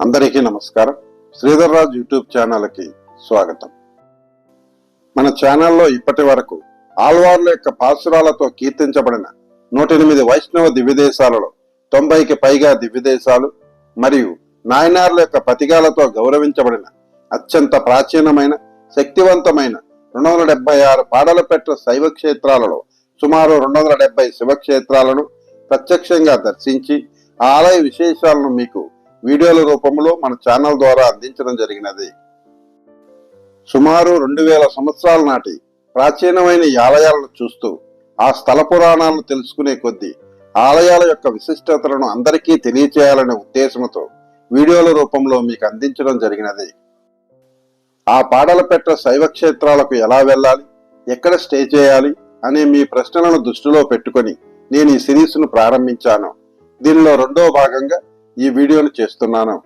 అందరికీ నమస్కారం. శ్రీధర్ రాజ్ యూట్యూబ్ ఛానల్కి స్వాగతం. మన ఛానల్లో ఇప్పటి వరకు ఆల్వార్ల యొక్క పాసురాలతో కీర్తించబడిన నూట ఎనిమిది వైష్ణవ దివ్యదేశాలలో తొంభైకి పైగా దివ్యదేశాలు మరియు నాయనార్ల యొక్క పతిగాలతో గౌరవించబడిన అత్యంత ప్రాచీనమైన శక్తివంతమైన రెండు వందల డెబ్బై ఆరు పాడలపెట్ట శైవ క్షేత్రాలలో సుమారు రెండు వందల డెబ్బై శివక్షేత్రాలను ప్రత్యక్షంగా దర్శించి ఆ ఆలయ విశేషాలను మీకు వీడియోల రూపంలో మన ఛానల్ ద్వారా అందించడం జరిగినది. సుమారు రెండు వేల సంవత్సరాల నాటి ప్రాచీనమైన ఈ ఆలయాలను చూస్తూ ఆ స్థల పురాణాలను తెలుసుకునే కొద్దీ ఆలయాల యొక్క విశిష్టతలను అందరికీ తెలియచేయాలనే ఉద్దేశంతో వీడియోల రూపంలో మీకు అందించడం జరిగినది. ఆ పాడలపెట్ట శైవ క్షేత్రాలకు ఎలా వెళ్ళాలి? ఎక్కడ స్టే చేయాలి? అనే మీ ప్రశ్నలను దృష్టిలో పెట్టుకొని నేను ఈ సిరీస్ను ప్రారంభించాను. దీనిలో రెండో భాగంగా ఈ వీడియోను చేస్తున్నాను.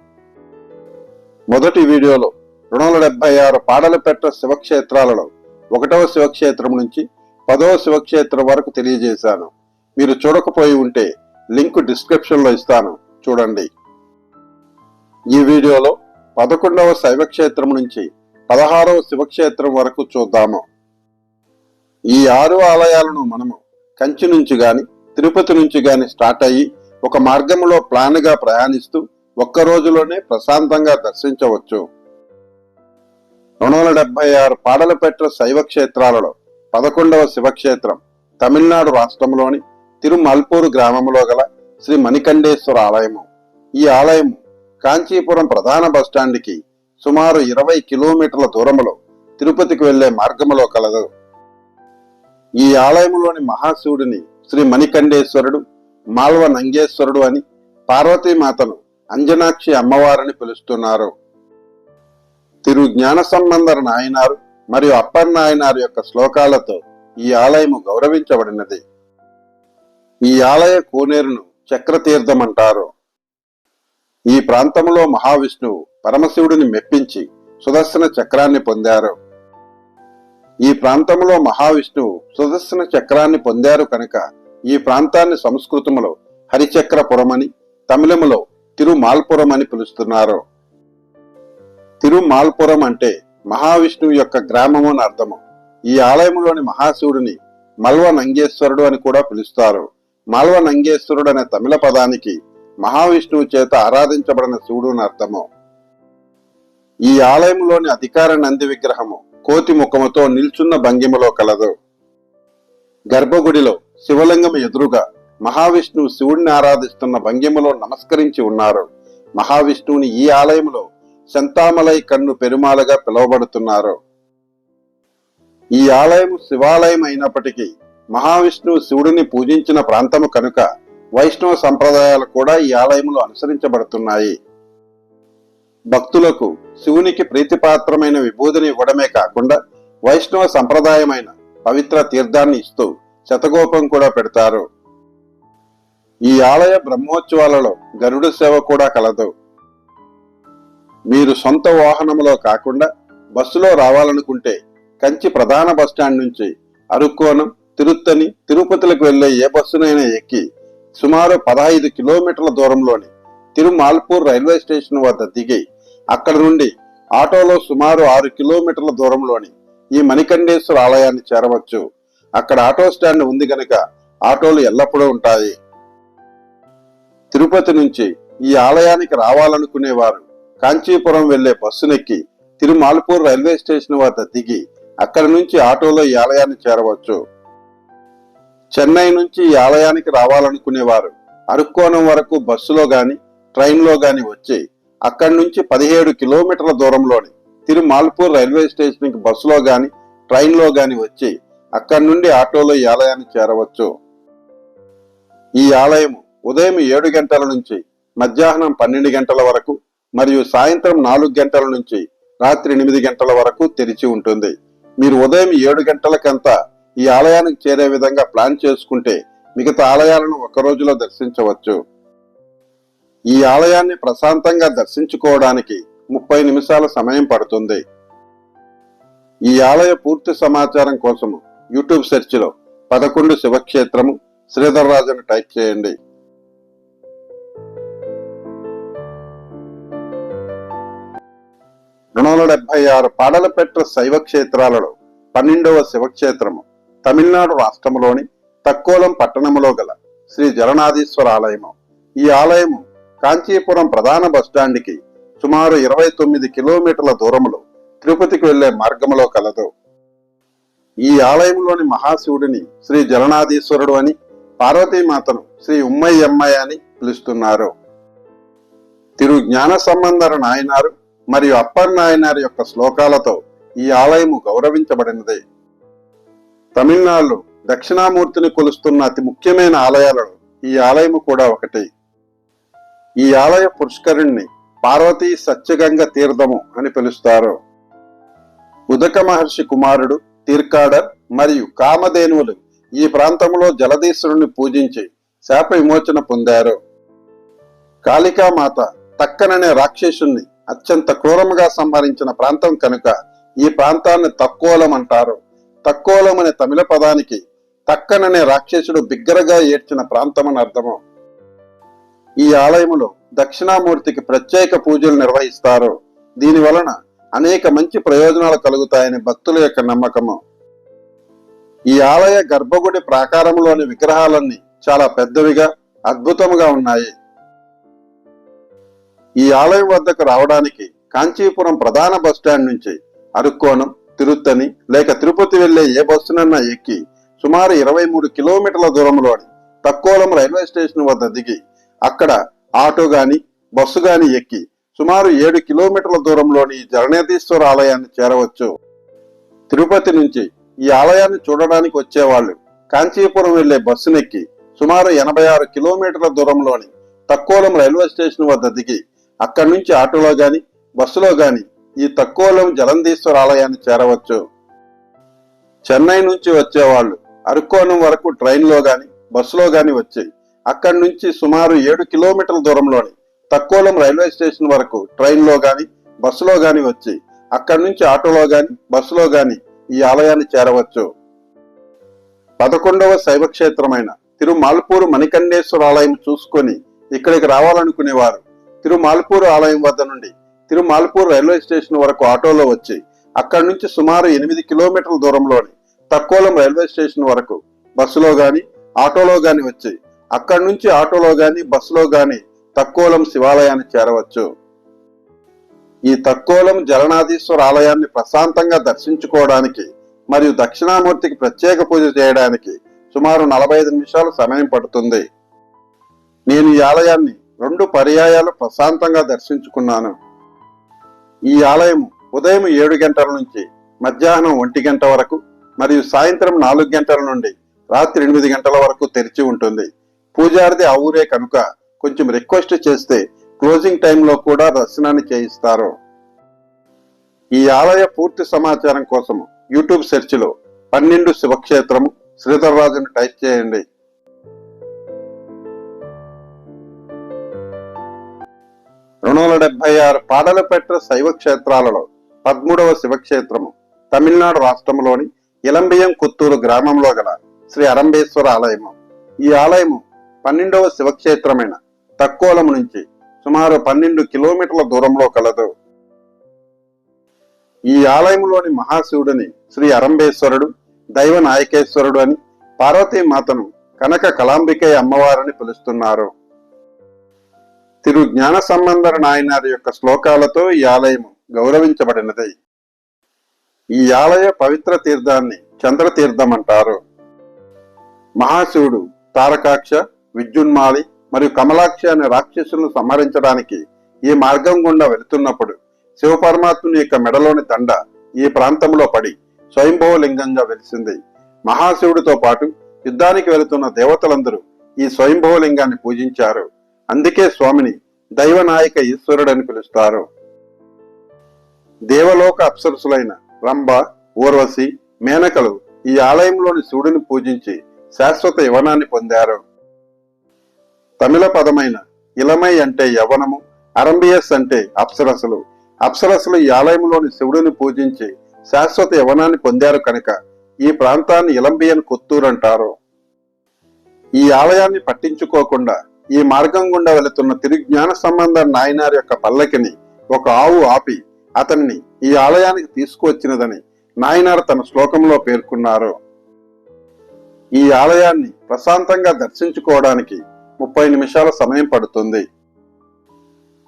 మొదటి వీడియోలో రెండు వందల డెబ్బై ఆరు పాడలపెట్ట శివక్షేత్రాలలో ఒకటవ శివక్షేత్రం నుంచి పదవ శివక్షేత్రం వరకు తెలియజేశాను. మీరు చూడకపోయి ఉంటే లింక్ డిస్క్రిప్షన్లో ఇస్తాను. చూడండి. ఈ వీడియోలో పదకొండవ శైవక్షేత్రం నుంచి పదహారవ శివక్షేత్రం వరకు చూద్దాము. ఈ ఆరు ఆలయాలను మనము కంచి నుంచి గాని తిరుపతి నుంచి గాని స్టార్ట్ అయ్యి ఒక మార్గంలో ప్లాన్గా ప్రయాణిస్తూ ఒక్క రోజులోనే ప్రశాంతంగా దర్శించవచ్చు. రెండు వందల డెబ్బై ఆరు పాడలపెట్ట శైవ క్షేత్రాలలో పదకొండవ శివక్షేత్రం తమిళనాడు రాష్ట్రంలోని తిరుమల్పూరు గ్రామంలో గల శ్రీ మణికంఠేశ్వర ఆలయము. ఈ ఆలయం కాంచీపురం ప్రధాన బస్టాండ్కి సుమారు ఇరవై కిలోమీటర్ల దూరంలో తిరుపతికి వెళ్ళే మార్గములో కలదు. ఈ ఆలయంలోని మహాశివుడిని శ్రీ మణికంఠేశ్వరుడు మాల్వ నంగేశ్వరుడు అని పార్వతీమాతను అంజనాక్షి అమ్మవారని పిలుస్తున్నారు. తిరు జ్ఞాన సంబంధర నాయనారు మరియు అప్పర్ నాయనారు యొక్క శ్లోకాలతో ఈ ఆలయము గౌరవించబడినది. ఈ ఆలయ కోనేరును చక్రతీర్థం అంటారు ఈ ప్రాంతంలో మహావిష్ణువు పరమశివుడిని మెప్పించి సుదర్శన చక్రాన్ని పొందారు. ఈ ప్రాంతంలో మహావిష్ణువు సుదర్శన చక్రాన్ని పొందారు కనుక ఈ ప్రాంతాన్ని సంస్కృతములో హరిచక్రపురమని తమిళములో తిరుమాల్పురం అని పిలుస్తున్నారు. తిరుమాల్పురం అంటే మహావిష్ణువు యొక్క గ్రామము అని అర్థము. ఈ ఆలయంలోని మహాశివుడిని మల్వ నంగేశ్వరుడు అని కూడా పిలుస్తారు. మల్వ నంగేశ్వరుడు అనే తమిళ పదానికి మహావిష్ణువు చేత ఆరాధించబడిన శివుడు అని అర్థము. ఈ ఆలయంలోని అధికార నంది విగ్రహము కోతి ముఖముతో నిల్చున్న భంగిమలో కలదు. గర్భగుడిలో శివలింగం ఎదురుగా మహావిష్ణువు శివుడిని ఆరాధిస్తున్న భంగిమలో నమస్కరించి ఉన్నారు. మహావిష్ణువుని ఈ ఆలయంలో శంతామలై కన్ను పెరుమాలుగా పిలువబడుతున్నారు. ఈ ఆలయం శివాలయం అయినప్పటికీ మహావిష్ణువు శివుడిని పూజించిన ప్రాంతము కనుక వైష్ణవ సంప్రదాయాలు కూడా ఈ ఆలయంలో అనుసరించబడుతున్నాయి. భక్తులకు శివునికి ప్రీతిపాత్రమైన విభూతిని ఇవ్వడమే కాకుండా వైష్ణవ సంప్రదాయమైన పవిత్ర తీర్థాన్ని ఇస్తూ శతగోపం కూడా పెడతారు. ఈ ఆలయ బ్రహ్మోత్సవాలలో గరుడ సేవ కూడా కలదు. మీరు సొంత వాహనంలో కాకుండా బస్సులో రావాలనుకుంటే కంచి ప్రధాన బస్టాండ్ నుంచి అరుక్కోణం తిరుత్తని తిరుపతిలకు వెళ్ళే ఏ బస్సునైనా ఎక్కి సుమారు పదహైదు కిలోమీటర్ల దూరంలోని తిరుమాల్పూర్ రైల్వే స్టేషన్ వద్ద దిగి అక్కడ నుండి ఆటోలో సుమారు ఆరు కిలోమీటర్ల దూరంలోని ఈ మణికండేశ్వర ఆలయాన్ని చేరవచ్చు. అక్కడ ఆటో స్టాండ్ ఉంది గనక ఆటోలు ఎల్లప్పుడూ ఉంటాయి. తిరుపతి నుంచి ఈ ఆలయానికి రావాలనుకునేవారు కాంచీపురం వెళ్ళే బస్సునెక్కి తిరుమాల్పూర్ రైల్వే స్టేషన్ వద్ద దిగి అక్కడి నుంచి ఆటోలో ఈ ఆలయాన్ని చేరవచ్చు. చెన్నై నుంచి ఈ ఆలయానికి రావాలనుకునేవారు అరుక్కోణం వరకు బస్సులో గాని ట్రైన్లో గాని వచ్చి అక్కడి నుంచి పదిహేడు కిలోమీటర్ల దూరంలోని తిరుమాల్పూర్ రైల్వే స్టేషన్కి బస్సులో గాని ట్రైన్లో గాని వచ్చి అక్కడి నుండి ఆటోలో ఈ ఆలయాన్ని చేరవచ్చు. ఈ ఆలయం ఉదయం ఏడు గంటల నుంచి మధ్యాహ్నం పన్నెండు గంటల వరకు మరియు సాయంత్రం నాలుగు గంటల నుంచి రాత్రి ఎనిమిది గంటల వరకు తెరిచి ఉంటుంది. మీరు ఉదయం ఏడు గంటలకంతా ఈ ఆలయానికి చేరే విధంగా ప్లాన్ చేసుకుంటే మిగతా ఆలయాలను ఒక రోజులో దర్శించవచ్చు. ఈ ఆలయాన్ని ప్రశాంతంగా దర్శించుకోవడానికి ముప్పై నిమిషాల సమయం పడుతుంది. ఈ ఆలయ పూర్తి సమాచారం కోసము యూట్యూబ్ సెర్చ్లో పదకొండు శివక్షేత్రము శ్రీధర్ రాజుని టైప్ చేయండి. రెండు వందల డెబ్బై ఆరు పాడలపెట్ట శైవ క్షేత్రాలలో పన్నెండవ శివక్షేత్రము తమిళనాడు రాష్ట్రంలోని తక్కోలం పట్టణములో గల శ్రీ జగన్నాథీశ్వర ఆలయము. ఈ ఆలయము కాంచీపురం ప్రధాన బస్టాండ్కి సుమారు ఇరవై తొమ్మిది కిలోమీటర్ల దూరంలో తిరుపతికి వెళ్ళే మార్గములో కలదు. ఈ ఆలయంలోని మహాశివుడిని శ్రీ జలనాధీశ్వరుడు అని పార్వతీమాతను శ్రీ ఉమ్మయ్యమ్మయ్య అని పిలుస్తున్నారు. తిరు జ్ఞాన సంబంధర నాయనారు మరియు అప్పర్ నాయనారు యొక్క శ్లోకాలతో ఈ ఆలయము గౌరవించబడినది. తమిళనాడులో దక్షిణామూర్తిని కొలుస్తున్న అతి ముఖ్యమైన ఆలయాలలో ఈ ఆలయము కూడా ఒకటి. ఈ ఆలయ పుష్కరుణ్ణి పార్వతీ సత్యగంగ తీర్థము అని పిలుస్తారు. ఉదక మహర్షి కుమారుడు తీర్కాడర్ మరియు కామధేనువులు ఈ ప్రాంతంలో జలదీశ్వరుని పూజించి శాప విమోచన పొందారు. కాళికామాత తక్కననే రాక్షసుణ్ణి అత్యంత క్రూరముగా సంహరించిన ప్రాంతం కనుక ఈ ప్రాంతాన్ని తక్కోలం అంటారు తక్కోలం అనే తమిళ పదానికి తక్కననే రాక్షసుడు బిగ్గరగా ఏడ్చిన ప్రాంతం అని అర్థము. ఈ ఆలయములో దక్షిణామూర్తికి ప్రత్యేక పూజలు నిర్వహిస్తారు. దీని వలన అనేక మంచి ప్రయోజనాలు కలుగుతాయని భక్తుల యొక్క నమ్మకము. ఈ ఆలయ గర్భగుడి ప్రాకారంలోని విగ్రహాలన్నీ చాలా పెద్దవిగా అద్భుతముగా ఉన్నాయి. ఈ ఆలయం వద్దకు రావడానికి కాంచీపురం ప్రధాన బస్టాండ్ నుంచి అరుక్కోణం తిరుత్తని లేక తిరుపతి వెళ్ళే ఏ బస్సునన్నా ఎక్కి సుమారు ఇరవై మూడు కిలోమీటర్ల దూరంలోని తక్కువలం రైల్వే స్టేషన్ వద్ద దిగి అక్కడ ఆటో గాని బస్సు గాని ఎక్కి సుమారు ఏడు కిలోమీటర్ల దూరంలోని ఈ ఆలయాన్ని చేరవచ్చు. తిరుపతి నుంచి ఈ ఆలయాన్ని చూడడానికి వచ్చేవాళ్ళు కాంచీపురం వెళ్ళే బస్సునెక్కి సుమారు ఎనభై ఆరు కిలోమీటర్ల దూరంలోని తక్కోలం రైల్వే స్టేషన్ వద్ద దిగి అక్కడి నుంచి ఆటోలో గాని బస్సులో గాని ఈ తక్కువలం జలంధీశ్వర ఆలయాన్ని చేరవచ్చు. చెన్నై నుంచి వచ్చేవాళ్ళు అరుక్కోణం వరకు ట్రైన్లో గాని బస్సులో గాని వచ్చాయి. అక్కడి నుంచి సుమారు ఏడు కిలోమీటర్ల దూరంలోని తక్కోలం రైల్వే స్టేషన్ వరకు ట్రైన్లో గాని బస్సులో గాని వచ్చి అక్కడి నుంచి ఆటోలో గాని బస్సులో గాని ఈ ఆలయాన్ని చేరవచ్చు. పదకొండవ శైవక్షేత్రమైన తిరుమాల్పూరు మణికండేశ్వర ఆలయం చూసుకొని ఇక్కడికి రావాలనుకునేవారు. తిరుమాల్పూరు ఆలయం వద్ద నుండి తిరుమాల్పూరు రైల్వే స్టేషన్ వరకు ఆటోలో వచ్చి అక్కడి నుంచి సుమారు ఎనిమిది కిలోమీటర్ల దూరంలోని తక్కోలం రైల్వే స్టేషన్ వరకు బస్సులో గాని ఆటోలో గాని వచ్చి అక్కడి నుంచి ఆటోలో గాని బస్సులో గాని తక్కోలం శివాలయాన్ని చేరవచ్చు. ఈ తక్కోలం జలనాథీశ్వర ఆలయాన్ని ప్రశాంతంగా దర్శించుకోవడానికి మరియు దక్షిణామూర్తికి ప్రత్యేక పూజ చేయడానికి సుమారు నలభై ఐదు నిమిషాలు సమయం పడుతుంది. నేను ఈ ఆలయాన్ని రెండు పర్యాయాలు ప్రశాంతంగా దర్శించుకున్నాను. ఈ ఆలయం ఉదయం ఏడు గంటల నుంచి మధ్యాహ్నం ఒంటి గంట వరకు మరియు సాయంత్రం నాలుగు గంటల నుండి రాత్రి ఎనిమిది గంటల వరకు తెరిచి ఉంటుంది. పూజారిది ఆ ఊరే కనుక కొంచెం రిక్వెస్ట్ చేస్తే క్లోజింగ్ టైంలో కూడా దర్శనాన్ని చేయిస్తారు. ఈ ఆలయ పూర్తి సమాచారం కోసం యూట్యూబ్ సెర్చ్లో పన్నెండు శివక్షేత్రము శ్రీధర్రాజును టైప్ చేయండి. రెండు వందల డెబ్బై ఆరు పాడలపెట్ట శైవ క్షేత్రాలలో పదమూడవ శివక్షేత్రము తమిళనాడు రాష్ట్రంలోని ఇలంబియం కుత్తూరు గ్రామంలో గల శ్రీ అరంబేశ్వర ఆలయము. ఈ ఆలయము పన్నెండవ శివక్షేత్రమైన తక్కోలము నుంచి సుమారు పన్నెండు కిలోమీటర్ల దూరంలో కలదు. ఈ ఆలయంలోని మహాశివుడిని శ్రీ అరంబేశ్వరుడు దైవ నాయకేశ్వరుడు అని పార్వతీ మాతను కనక కళాంబికై అమ్మవారని పిలుస్తున్నారు. తిరు జ్ఞాన సంబంధర నాయనారి యొక్క శ్లోకాలతో ఈ ఆలయం గౌరవించబడినది. ఈ ఆలయ పవిత్ర తీర్థాన్ని చంద్రతీర్థం అంటారు. మహాశివుడు తారకాక్ష విద్యున్మాలి మరియు కమలాక్షి అనే రాక్షసులను సంహరించడానికి ఈ మార్గం గుండా వెళుతున్నప్పుడు శివపరమాత్ముని యొక్క మెడలోని దండ ఈ ప్రాంతంలో పడి స్వయంభవలింగంగా వెలిసింది. మహాశివుడితో పాటు యుద్ధానికి వెళుతున్న దేవతలందరూ ఈ స్వయంభవలింగాన్ని పూజించారు. అందుకే స్వామిని దైవనాయక ఈశ్వరుడని పిలుస్తారు. దేవలోక అప్సరసులైన రంభ ఊర్వశి మేనకలు ఈ ఆలయంలోని శివుడిని పూజించి శాశ్వత యవనాన్ని పొందారు. తమిళ పదమైన ఇలమై అంటే యవనము అరంబియస్ అంటే అప్సరసులు. అప్సరసులు ఈ ఆలయంలోని శివుడిని పూజించి శాశ్వత యవనాన్ని పొందారు కనుక ఈ ప్రాంతాన్ని ఇలంబియన్ కొత్తూరు అంటారు. ఈ ఆలయాన్ని పట్టించుకోకుండా ఈ మార్గం గుండా వెళుతున్న తిరుజ్ఞాన సంబంధ నాయనార్ యొక్క పల్లకిని ఒక ఆవు ఆపి అతన్ని ఈ ఆలయానికి తీసుకువచ్చినదని నాయనార్ తన శ్లోకంలో పేర్కొన్నారు. ఈ ఆలయాన్ని ప్రశాంతంగా దర్శించుకోవడానికి ముప్పై నిమిషాల సమయం పడుతుంది.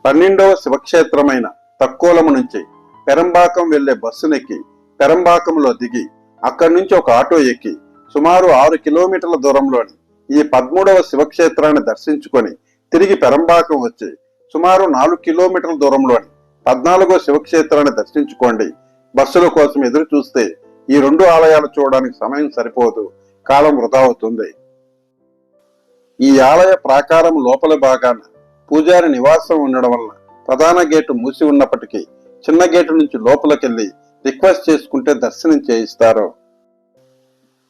పన్నెండవ శివక్షేత్రమైన తక్కువలము నుంచి పెరంబాకం వెళ్ళే బస్సునెక్కి పెరంబాకంలో దిగి అక్కడి నుంచి ఒక ఆటో ఎక్కి సుమారు ఆరు కిలోమీటర్ల దూరంలోని ఈ పదమూడవ శివక్షేత్రాన్ని దర్శించుకొని తిరిగి పెరంబాకం వచ్చి సుమారు నాలుగు కిలోమీటర్ల దూరంలోని పద్నాలుగో శివక్షేత్రాన్ని దర్శించుకోండి. బస్సుల కోసం ఎదురు చూస్తే ఈ రెండు ఆలయాలు చూడడానికి సమయం సరిపోదు. కాలం వృధా అవుతుంది. ఈ ఆలయ ప్రాకారం లోపల భాగాన పూజారి నివాసం ఉండడం వలన ప్రధాన గేటు మూసి ఉన్నప్పటికీ చిన్న గేటు నుంచి లోపలికెళ్ళి రిక్వెస్ట్ చేసుకుంటే దర్శనం చేయిస్తారు.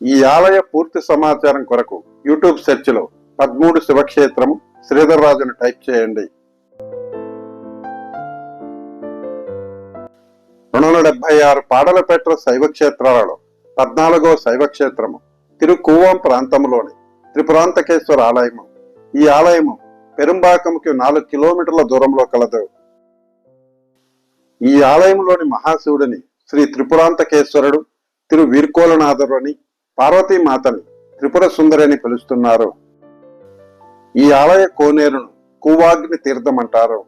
ఈ ఆలయ పూర్తి సమాచారం కొరకు యూట్యూబ్ సెర్చ్లో పదమూడు శివక్షేత్రం శ్రీధర్ రాజును టైప్ చేయండి. రెండు వందల డెబ్బై ఆరు పాడలపేట శైవ క్షేత్రాలలో పద్నాలుగో శైవక్షేత్రము తిరుకువం ప్రాంతంలోని త్రిపురాంతకేశ్వర ఆలయము. ఈ ఆలయము పెరుంబాకంకి నాలుగు కిలోమీటర్ల దూరంలో కలదు. ఈ ఆలయంలోని మహాశివుడిని శ్రీ త్రిపురాంతకేశ్వరుడు తిరు వీర్కోలనాథరు అని పార్వతీమాతని త్రిపుర సుందరి అని పిలుస్తున్నారు. ఈ ఆలయ కోనేరును కూవాగ్ని తీర్థం అంటారు.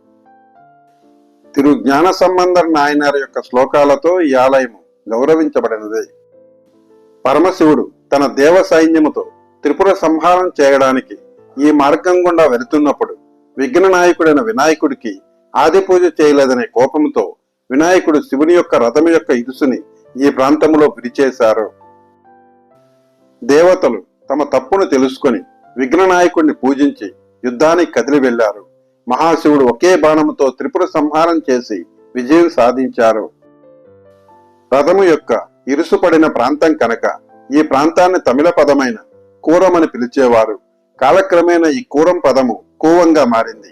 తిరు జ్ఞాన సంబంధర్ నాయనారి యొక్క శ్లోకాలతో ఈ ఆలయము గౌరవించబడినది. పరమశివుడు తన దేవ సైన్యముతో త్రిపుర సంహారం చేయడానికి ఈ మార్గం గుండా వెళుతున్నప్పుడు విఘ్న నాయకుడైన వినాయకుడికి ఆది పూజ చేయలేదనే కోపంతో వినాయకుడు శివుని యొక్క రథం యొక్క ఇరుసుని ఈ ప్రాంతంలో విరిచేశారు. దేవతలు తమ తప్పును తెలుసుకొని విఘ్ననాయకుడిని పూజించి యుద్ధానికి కదిలి వెళ్ళారు మహాశివుడు ఒకే బాణముతో త్రిపుర సంహారం చేసి విజయం సాధించారు. రథము యొక్క ఇరుసుపడిన ప్రాంతం కనుక ఈ ప్రాంతాన్ని తమిళ పదమైన కూరమని పిలిచేవారు. కాలక్రమేణా ఈ కూరం పదము కూవంగా మారింది.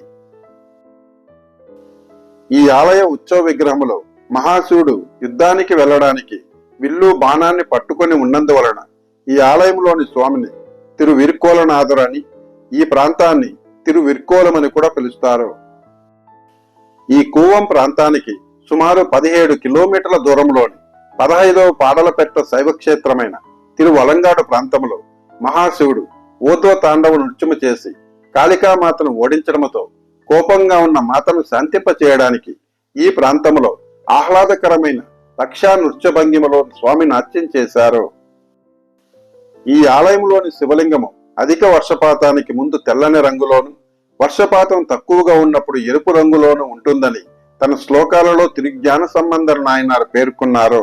ఈ ఆలయ ఉత్సవ విగ్రహములో మహాశివుడు యుద్ధానికి వెళ్ళడానికి విల్లు బాణాన్ని పట్టుకొని ఉన్నందువలన ఈ ఆలయంలోని స్వామిని తిరు విరుకోలనాథురని ఈ ప్రాంతాన్ని తిరువిర్కోలమని కూడా పిలుస్తారు. ఈ కూవం ప్రాంతానికి సుమారు పదిహేడు కిలోమీటర్ల దూరంలోని పదహైదవ పాడలపెట్ట శైవక్షేత్రమైన తిరువలంగాడు ప్రాంతంలో మహాశివుడు ఊర్ధ్వ తాండవు నృత్యము చేసి కాళికామాతను ఓడించడముతో కోపంగా ఉన్న మాతను శాంతింప చేయడానికి ఈ ప్రాంతంలో ఆహ్లాదకరమైన రక్షా నృత్య భంగిమలో స్వామి నాట్యం చేశారు. ఈ ఆలయంలోని శివలింగము అధిక వర్షపాతానికి ముందు తెల్లని రంగులోను వర్షపాతం తక్కువగా ఉన్నప్పుడు ఎరుపు రంగులోను ఉంటుందని తన శ్లోకాలలో తిరిజ్ఞాన సంబంధ నాయనారు పేర్కొన్నారు.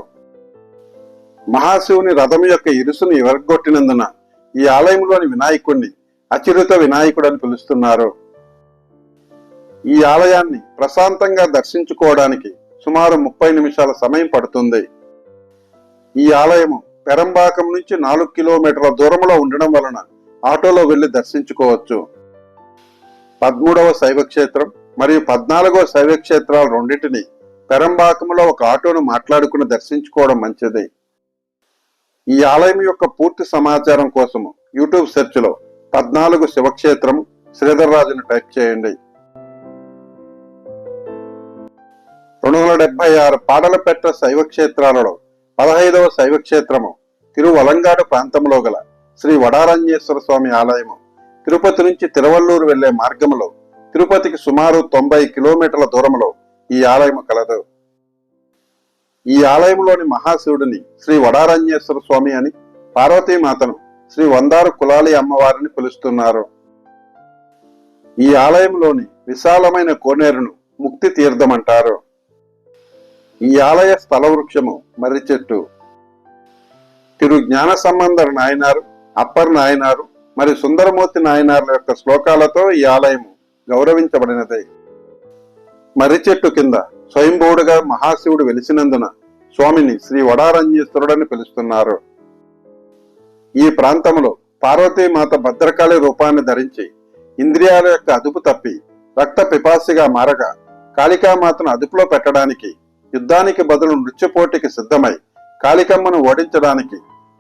మహాశివుని రథం యొక్క ఇరుసును ఎరగొట్టినందున ఈ ఆలయంలోని వినాయకుణ్ణి అచిరుత వినాయకుడు అని పిలుస్తున్నారు. ఈ ఆలయాన్ని ప్రశాంతంగా దర్శించుకోవడానికి సుమారు ముప్పై నిమిషాల సమయం పడుతుంది. ఈ ఆలయము పెరంబాకం నుంచి నాలుగు కిలోమీటర్ల దూరంలో ఉండడం వలన ఆటోలో వెళ్ళి దర్శించుకోవచ్చు. పదమూడవ శైవ క్షేత్రం మరియు పద్నాలుగవ శైవ క్షేత్రాలు రెండింటిని పెరంబాకంలో ఒక ఆటోను మాట్లాడుకుని దర్శించుకోవడం మంచిది. ఈ ఆలయం యొక్క పూర్తి సమాచారం కోసము యూట్యూబ్ సెర్చ్లో పద్నాలుగు శివక్షేత్రం శ్రీధర్రాజును టైప్ చేయండి. రెండు వందల డెబ్బై ఆరు పాడలపెట్ట శైవక్షేత్రాలలో పదహైదవ శైవ క్షేత్రము తిరువలంగాడు ప్రాంతంలో గల శ్రీ వడారంజేశ్వర స్వామి ఆలయము. తిరుపతి నుంచి తిరువల్లూరు వెళ్ళే మార్గములో తిరుపతికి సుమారు తొంభై కిలోమీటర్ల దూరంలో ఈ ఆలయము కలదు. ఈ ఆలయంలోని మహాశివుడిని శ్రీ వడారంజేశ్వర స్వామి అని పార్వతీమాతను శ్రీ వందారు కులాలి అమ్మవారిని పిలుస్తున్నారు. ఈ ఆలయంలోని విశాలమైన కోనేరును ముక్తి తీర్థం అంటారు ఈ ఆలయ స్థల వృక్షము మర్రి చెట్టు. తిరు జ్ఞాన సంబంధర్ నాయనారు అప్పర్ నాయనారు మరి సుందరమూర్తి నాయనార్ల యొక్క శ్లోకాలతో ఈ ఆలయము గౌరవించబడినది. మర్రి చెట్టు కింద స్వయంభూడుగా మహాశివుడు వెలిసినందున స్వామిని శ్రీ వడారంజేశ్వరుడని పిలుస్తున్నారు. ఈ ప్రాంతంలో పార్వతీమాత భద్రకాళి రూపాన్ని ధరించి ఇంద్రియాల యొక్క అదుపు తప్పి రక్త పిపాసిగా మారగా కాళికామాతను అదుపులో పెట్టడానికి యుద్ధానికి బదులు నృత్యపోటీకి సిద్ధమై కాళికమ్మను ఓడించడానికి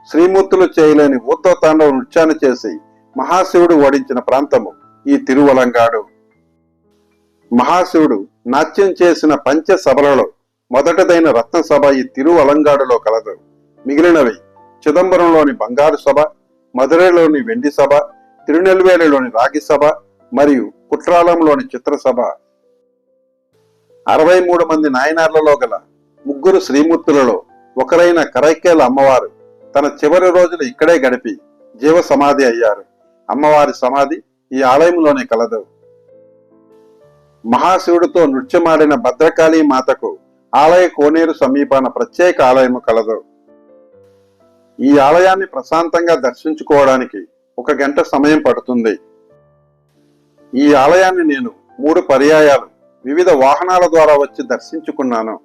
శ్రీమూర్తులు చేయలేని ఊర్ధ్వతాండవ నృత్యాన్ని చేసి మహాశివుడు ఓడించిన ప్రాంతము ఈ తిరువలంగాడు. మహాశివుడు నాట్యం చేసిన పంచ సభలలో మొదటదైన రత్న సభ ఈ తిరువలంగాడులో కలదు. మిగిలినవి చిదంబరంలోని బంగారు సభ మధురైలోని వెండి సభ తిరునెల్వేలిలోని రాగి సభ మరియు కుట్రాలంలోని చిత్రసభ. అరవై మూడు మంది నాయనార్లలో గల ముగ్గురు శ్రీమూర్తులలో ఒకరైన కరైకేల అమ్మవారు తన చివరి రోజులు ఇక్కడే గడిపి జీవ సమాధి అయ్యారు. అమ్మవారి సమాధి ఈ ఆలయంలోనే కలదు. మహాశివుడితో నృత్యమాడిన భద్రకాళీ మాతకు ఆలయ కోనేరు సమీపాన ప్రత్యేక ఆలయము కలదు. ఈ ఆలయాన్ని ప్రశాంతంగా దర్శించుకోవడానికి ఒక గంట సమయం పడుతుంది. ఈ ఆలయాన్ని నేను మూడు పర్యాయాలు వివిధ వాహనాల ద్వారా వచ్చి దర్శించుకున్నాను.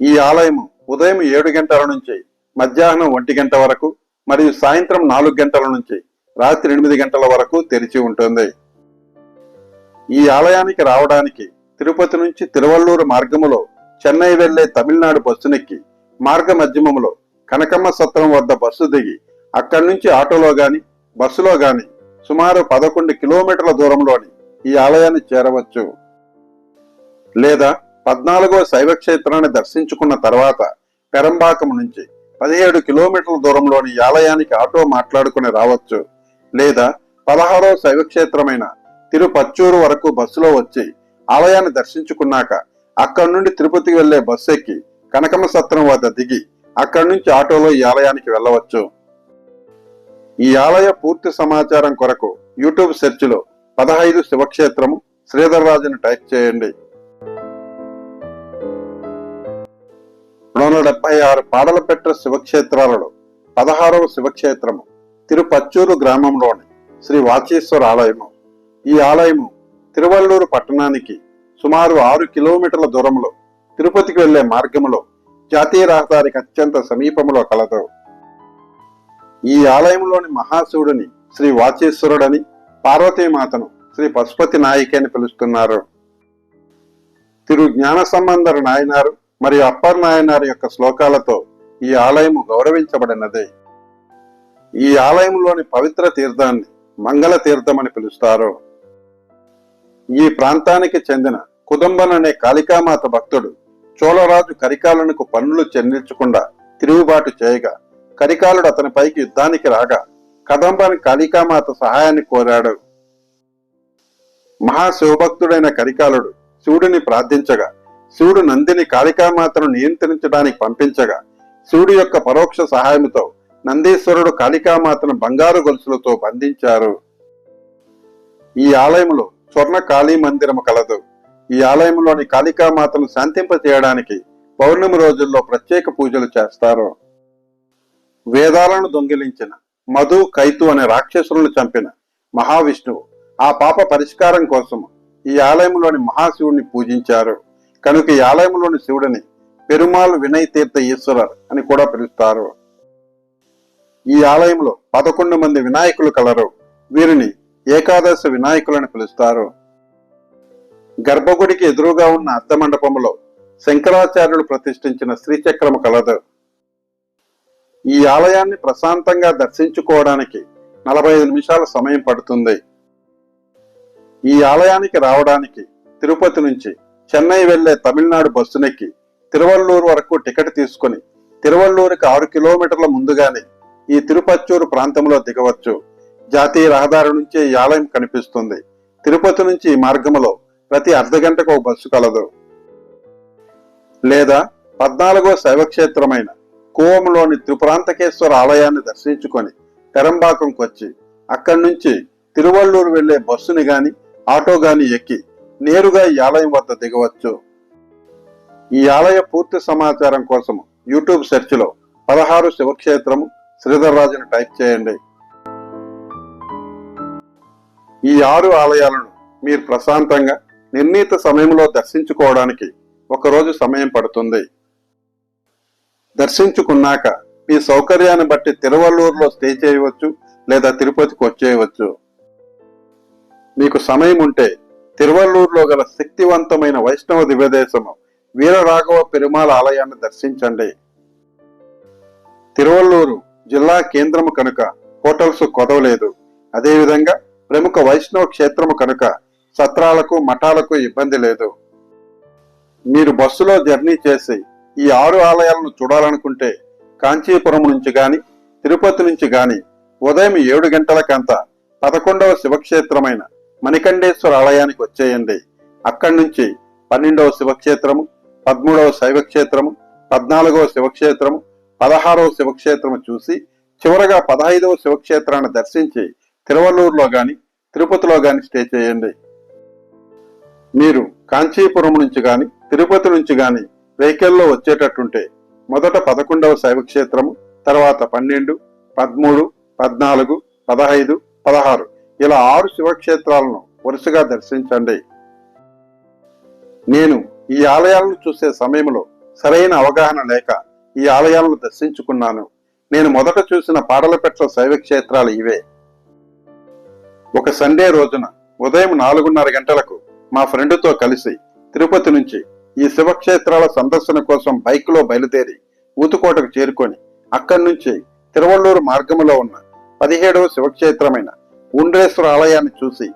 ఈ ఆలయము ఉదయం ఏడు గంటల నుంచి మధ్యాహ్నం ఒంటి గంట వరకు మరియు సాయంత్రం నాలుగు గంటల నుంచి రాత్రి ఎనిమిది గంటల వరకు తెరిచి ఉంటుంది. ఈ ఆలయానికి రావడానికి తిరుపతి నుంచి తిరువల్లూరు మార్గములో చెన్నై వెళ్ళే తమిళనాడు బస్సునెక్కి మార్గ మధ్యమములో కనకమ్మ సత్రం వద్ద బస్సు దిగి అక్కడి నుంచి ఆటోలో గాని బస్సులో గాని సుమారు పదకొండు కిలోమీటర్ల దూరంలోని ఈ ఆలయాన్ని చేరవచ్చు. లేదా పద్నాలుగో శైవ క్షేత్రాన్ని దర్శించుకున్న తర్వాత పెరంబాకం నుంచి పదిహేడు కిలోమీటర్ల దూరంలోని ఆలయానికి ఆటో మాట్లాడుకుని రావచ్చు. లేదా పదహారో శైవ క్షేత్రమైన తిరుపచ్చూరు వరకు బస్సులో వచ్చి ఆలయాన్ని దర్శించుకున్నాక అక్కడి నుండి తిరుపతికి వెళ్ళే బస్సు ఎక్కి కనకమ్మ సత్రం వద్ద దిగి అక్కడి నుంచి ఆటోలో ఈ ఆలయానికి వెళ్ళవచ్చు. ఈ ఆలయ పూర్తి సమాచారం కొరకు యూట్యూబ్ సెర్చ్లో పదహైదు శివక్షేత్రము శ్రీధర్రాజుని టైప్ చేయండి. రెండు వందల డెబ్బై ఆరు పాడలపెట్ట శివక్షేత్రాలలో పదహారవ శివక్షేత్రము తిరుపచ్చూరు గ్రామంలోని శ్రీ వాచీశ్వర ఆలయము. ఈ ఆలయము తిరువల్లూరు పట్టణానికి సుమారు ఆరు కిలోమీటర్ల దూరంలో తిరుపతికి వెళ్ళే మార్గములో జాతీయ రహదారికి అత్యంత సమీపంలో కలదు. ఈ ఆలయంలోని మహాశివుడిని శ్రీ వాచేశ్వరుడని పార్వతీమాతను శ్రీ పశుపతి నాయకి అని పిలుస్తున్నారు. తిరు జ్ఞాన సంబంధరు నాయనారు మరియు అప్పర్ నాయనారు యొక్క శ్లోకాలతో ఈ ఆలయము గౌరవించబడినది. ఈ ఆలయంలోని పవిత్ర తీర్థాన్ని మంగళ తీర్థం అని పిలుస్తారు. ఈ ప్రాంతానికి చెందిన కుదంబన్ అనే కాళికామాత భక్తుడు చోళరాజు కరికాలనుకు పన్నులు చెల్లించకుండా తిరుగుబాటు చేయగా కరికాలుడు అతనిపైకి యుద్ధానికి రాగా కదంబని కాళికామాత సహాయాన్ని కోరాడు. మహాశివభక్తుడైన కరికాలుడు శివుడిని ప్రార్థించగా శివుడు నందిని కాళికామాతను నియంత్రించడానికి పంపించగా శివుడి యొక్క పరోక్ష సహాయంతో నందీశ్వరుడు కాళికామాతను బంగారు గొలుసులతో బంధించారు. ఈ ఆలయంలో స్వర్ణ కాళీ మందిరము కలదు. ఈ ఆలయంలోని కాళికామాతను శాంతింప చేయడానికి పౌర్ణమి రోజుల్లో ప్రత్యేక పూజలు చేస్తారు. వేదాలను దొంగిలించిన మధు కైతు అనే రాక్షసులను చంపిన మహావిష్ణువు ఆ పాప పరిష్కారం కోసం ఈ ఆలయంలోని మహాశివుడిని పూజించారు. కనుక ఈ ఆలయంలోని శివుడిని పెరుమాల్ వినయ్ తీర్థ ఈశ్వరర్ అని కూడా పిలుస్తారు. ఈ ఆలయంలో పదకొండు మంది వినాయకులు కలరు. వీరిని ఏకాదశి వినాయకులని పిలుస్తారు. గర్భగుడికి ఎదురుగా ఉన్న అర్ధమండపంలో శంకరాచార్యులు ప్రతిష్ఠించిన శ్రీచక్రము కలదు. ఈ ఆలయాన్ని ప్రశాంతంగా దర్శించుకోవడానికి నలభై ఐదు నిమిషాల సమయం పడుతుంది. ఈ ఆలయానికి రావడానికి తిరుపతి నుంచి చెన్నై వెళ్ళే తమిళనాడు బస్సునెక్కి తిరువల్లూరు వరకు టికెట్ తీసుకుని తిరువల్లూరుకి ఆరు కిలోమీటర్ల ముందుగానే ఈ తిరుపచ్చూరు ప్రాంతంలో దిగవచ్చు. జాతీయ రహదారి నుంచే ఈ ఆలయం కనిపిస్తుంది. తిరుపతి నుంచి ఈ మార్గంలో ప్రతి అర్ధగంటకు ఒక బస్సు కలదు. లేదా పద్నాలుగో శైవక్షేత్రమైన కూవంలోని త్రిపురాంతకేశ్వర ఆలయాన్ని దర్శించుకొని పెరంబాకంకు వచ్చి అక్కడి నుంచి తిరువల్లూరు వెళ్ళే బస్సుని గాని ఆటో గాని ఎక్కి నేరుగా ఈ ఆలయం వద్ద దిగవచ్చు. ఈ ఆలయ పూర్తి సమాచారం కోసం యూట్యూబ్ సెర్చ్లో పదహారు శివక్షేత్రము శ్రీధర్రాజును టైప్ చేయండి. ఈ ఆరు ఆలయాలను మీరు ప్రశాంతంగా నిర్ణీత సమయంలో దర్శించుకోవడానికి ఒక రోజు సమయం పడుతుంది. దర్శించుకున్నాక మీ సౌకర్యాన్ని బట్టి తిరువల్లూరులో స్టే చేయవచ్చు లేదా తిరుపతికి వచ్చేయవచ్చు. మీకు సమయం ఉంటే తిరువల్లూరులో గల శక్తివంతమైన వైష్ణవ దివ్యదేశము వీరరాఘవ పెరుమాళ ఆలయాన్ని దర్శించండి. తిరువల్లూరు జిల్లా కేంద్రము కనుక హోటల్స్ కొదవలేదు. అదేవిధంగా ప్రముఖ వైష్ణవ క్షేత్రము కనుక సత్రాలకు మఠాలకు ఇబ్బంది లేదు. మీరు బస్సులో జర్నీ చేసి ఈ ఆరు ఆలయాలను చూడాలనుకుంటే కాంచీపురం నుంచి గాని తిరుపతి నుంచి గాని ఉదయం ఏడు గంటలకంతా పదకొండవ శివక్షేత్రమైన మణికంఠేశ్వర ఆలయానికి వచ్చేయండి. అక్కడి నుంచి పన్నెండవ శివక్షేత్రము పదమూడవ శైవక్షేత్రము పద్నాలుగవ శివక్షేత్రము పదహారవ శివక్షేత్రము చూసి చివరగా పదహైదవ శివక్షేత్రాన్ని దర్శించి తిరువల్లూరులో కానీ తిరుపతిలో కానీ స్టే చేయండి. మీరు కాంచీపురం నుంచి కానీ తిరుపతి నుంచి కానీ వెహికల్లో వచ్చేటట్టుంటే మొదట పదకొండవ శైవక్షేత్రము తర్వాత పన్నెండు పదమూడు పద్నాలుగు పదహైదు పదహారు. ఇలా ఆరు శివక్షేత్రాలను వరుసగా దర్శించండి. నేను ఈ ఆలయాలను చూసే సమయంలో సరైన అవగాహన లేక ఈ ఆలయాలను దర్శించుకున్నాను. నేను మొదట చూసిన పాడలపెట్ల శైవ క్షేత్రాలు ఇవే. ఒక సండే రోజున ఉదయం నాలుగున్నర గంటలకు మా ఫ్రెండ్తో కలిసి తిరుపతి నుంచి ఈ శివక్షేత్రాల సందర్శన కోసం బైక్లో బయలుదేరి ఊతుకోటకు చేరుకొని అక్కడి నుంచి తిరువళ్ళూరు మార్గములో ఉన్న పదిహేడవ శివక్షేత్రమైన ఉండ్రేశ్వర ఆలయాన్ని చూసి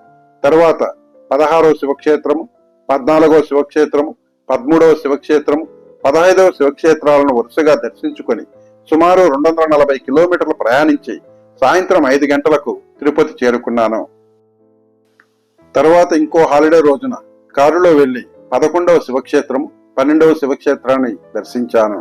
తరువాత పదహారవ శివక్షేత్రము పద్నాలుగవ శివక్షేత్రము పదమూడవ శివక్షేత్రము పదహైదవ శివక్షేత్రాలను వరుసగా దర్శించుకొని సుమారు రెండు వందల నలభై కిలోమీటర్లు ప్రయాణించి సాయంత్రం ఐదు గంటలకు తిరుపతి చేరుకున్నాను. తర్వాత ఇంకో హాలిడే రోజున కారులో వెళ్ళి పదకొండవ శివక్షేత్రం పన్నెండవ శివక్షేత్రాన్ని దర్శించాను.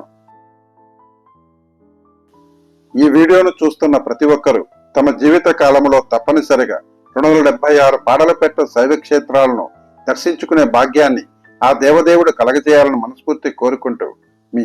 ఈ వీడియోను చూస్తున్న ప్రతి ఒక్కరూ తమ జీవిత కాలంలో తప్పనిసరిగా రెండు వందల డెబ్బై ఆరు పాడలపెట్ట శైవ క్షేత్రాలను దర్శించుకునే భాగ్యాన్ని ఆ దేవదేవుడు కలగజేయాలని మనస్ఫూర్తి కోరుకుంటూ మీ